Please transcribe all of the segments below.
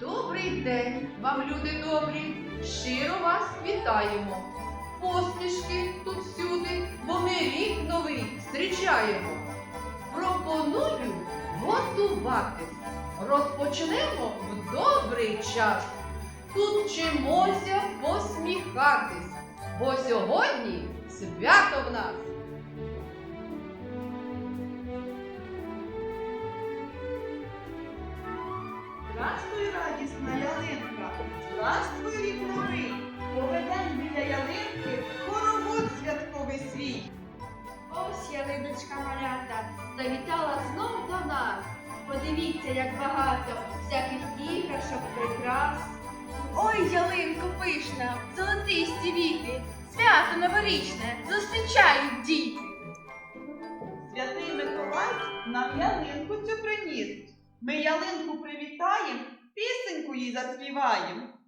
Добрий день вам, люди добрі! Щиро вас вітаємо! Посмішки тут всюди, бо ми рік новий зустрічаємо. Пропоную готуватись. Розпочнемо в добрий час. Тут вчимося посміхатись, бо сьогодні свято в нас. Здравствуй, радісна ялинка, здравствуй, рік новий, поведем біля ялинки хоровод святковий свій. Ось ялиночка малята завітала знов до нас. Подивіться, як багато всяких іграшок, прикрас. Ой, пишна, золотисті віти, свято новорічне зустрічають діти. Святий Миколай нам ялинку цю приніс. Ми ялинку привітаємо, пісеньку їй заспіваєм.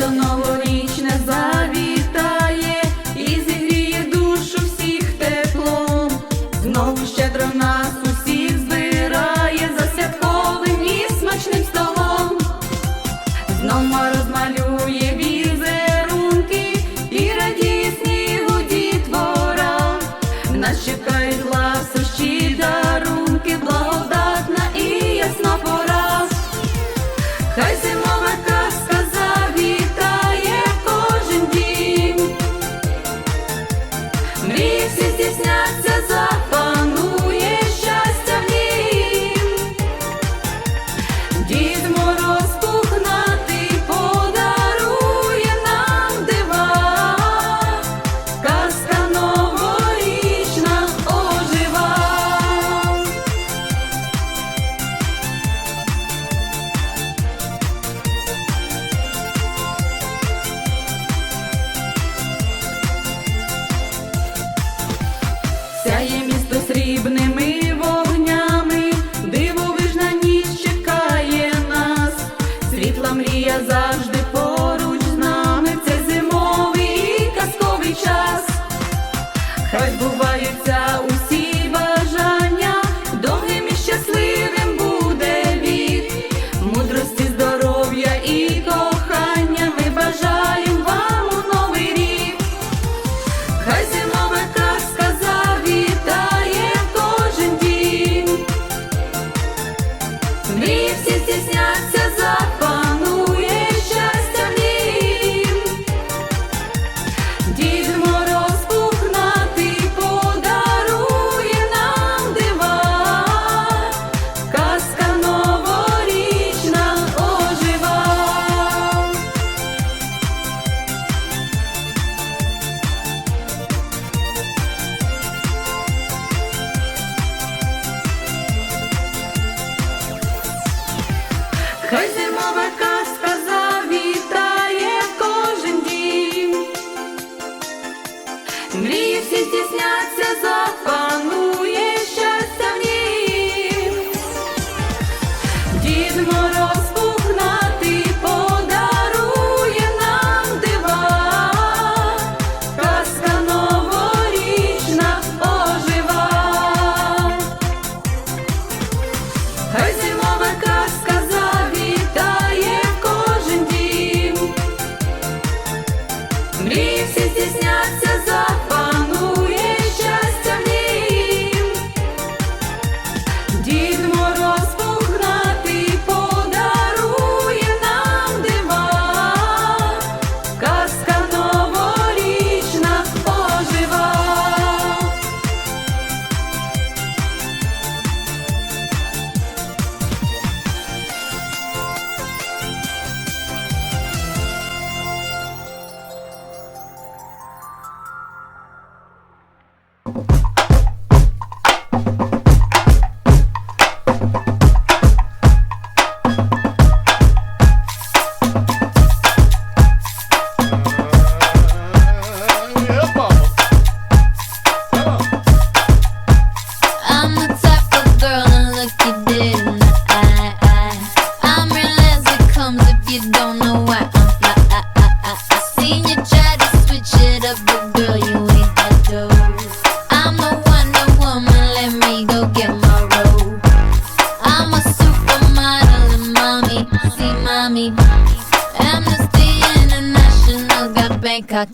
Свято новорічне завітає і зігріє душу всіх теплом. Знову щедро нас усіх збирає за святковим і смачним столом. Знов світла мрія завжди поруч з нами в цей зимовий і казковий час. Хай збуваються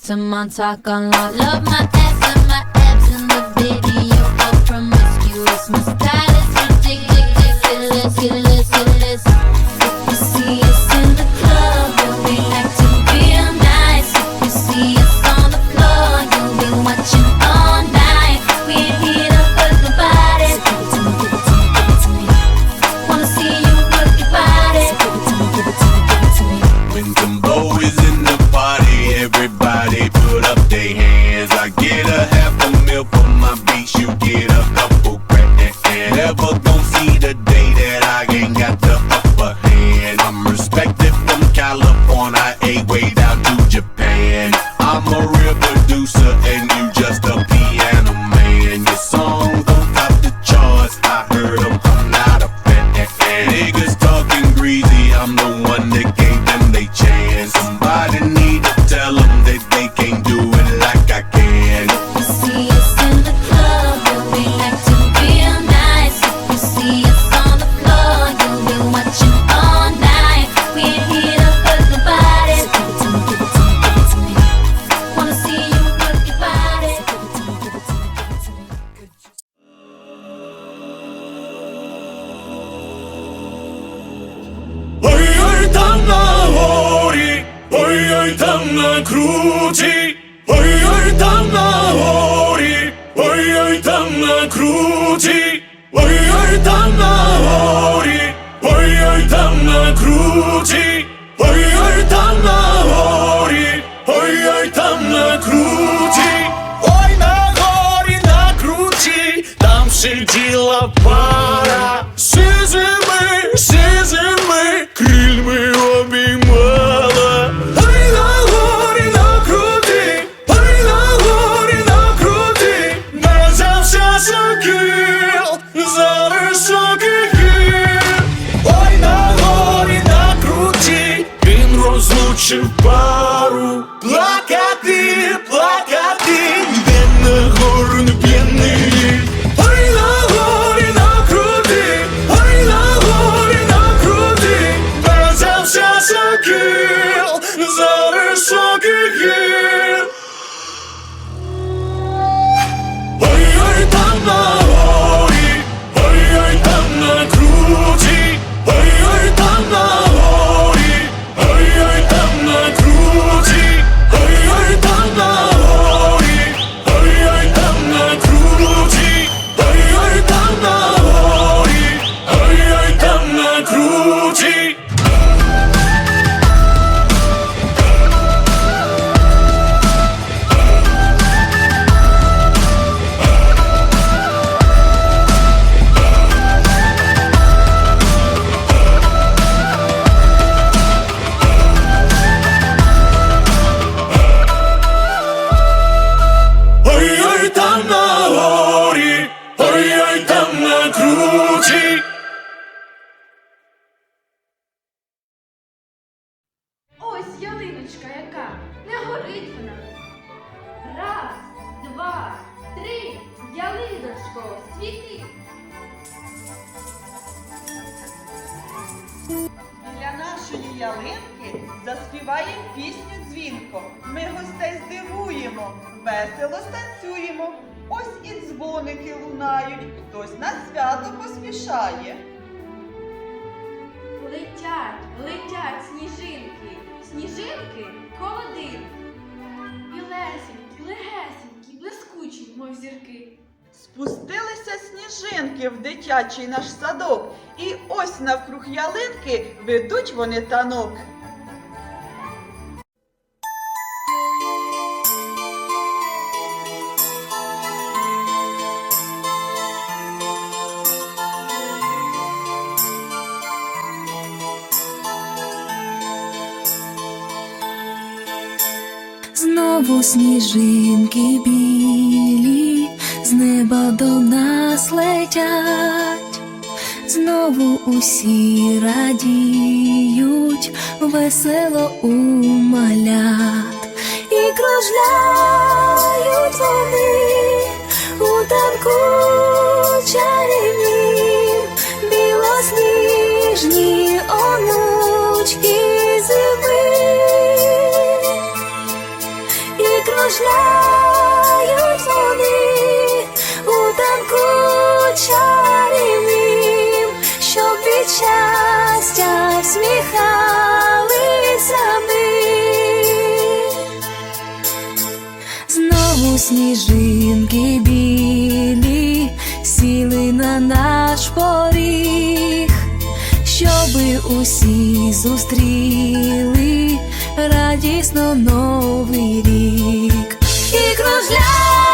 to my talk on love. Love my ass and my abs in the video. A promiscuous mistake. Вивчив пару план. ялинки заспіває пісню дзвінко. Ми гостей здивуємо, весело станцюємо. Ось і дзвоники лунають, хтось на свято поспішає. Летять, летять сніжинки, сніжинки холодинки. Білесенькі, легесенькі, блискучі, мов зірки. Спустилися сніжинки в дитячий наш садок, і ось навкруг ялинки ведуть вони танок. Знову сніжинки бі. летять, знову усі радіють, весело у малят. І кружляють вони у танку чарівні, білосніжні онучки зими. І кружляють. чарівним, щоб від щастя всміхалися ми. Знову сніжинки білі сіли на наш поріг, щоби усі зустріли радісно новий рік і кружляли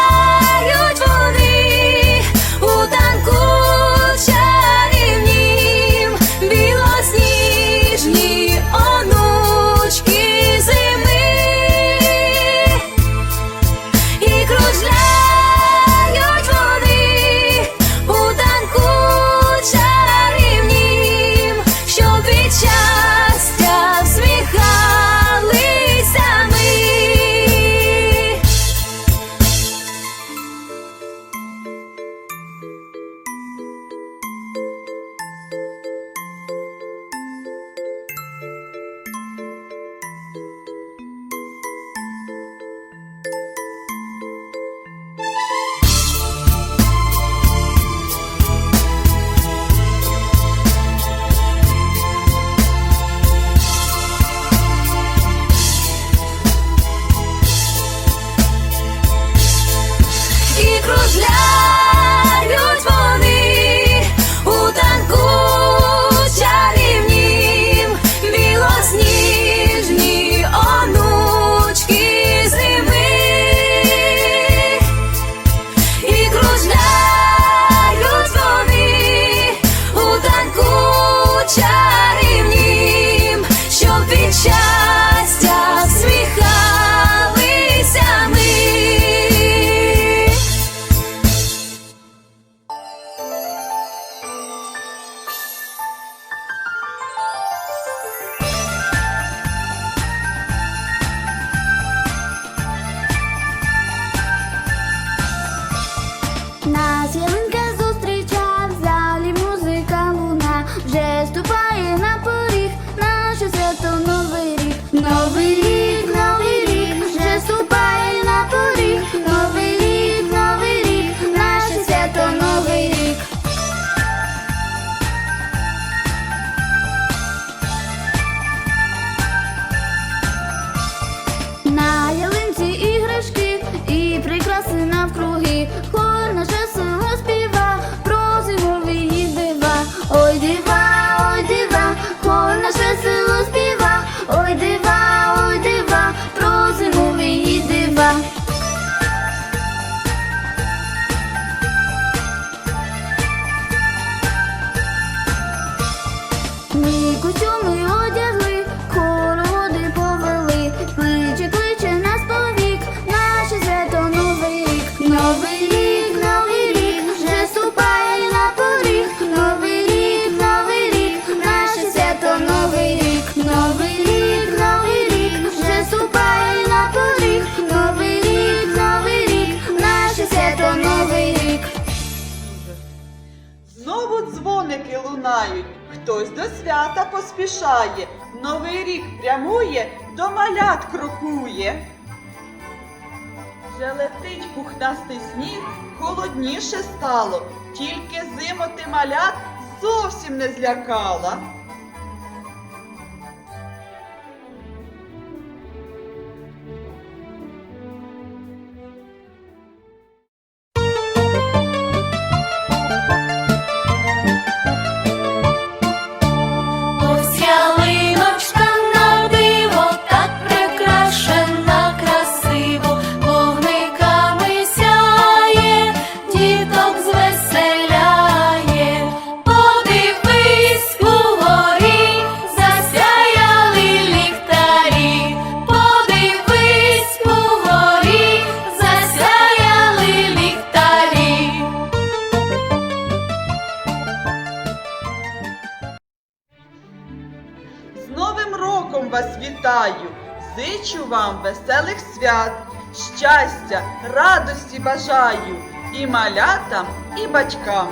хтось до свята поспішає, новий рік прямує, до малят крокує. Вже летить пухнастий сніг, холодніше стало, тільки зимо ти малят зовсім не злякала. Новим роком вас вітаю, зичу вам веселих свят, щастя, радості бажаю і малятам, і батькам.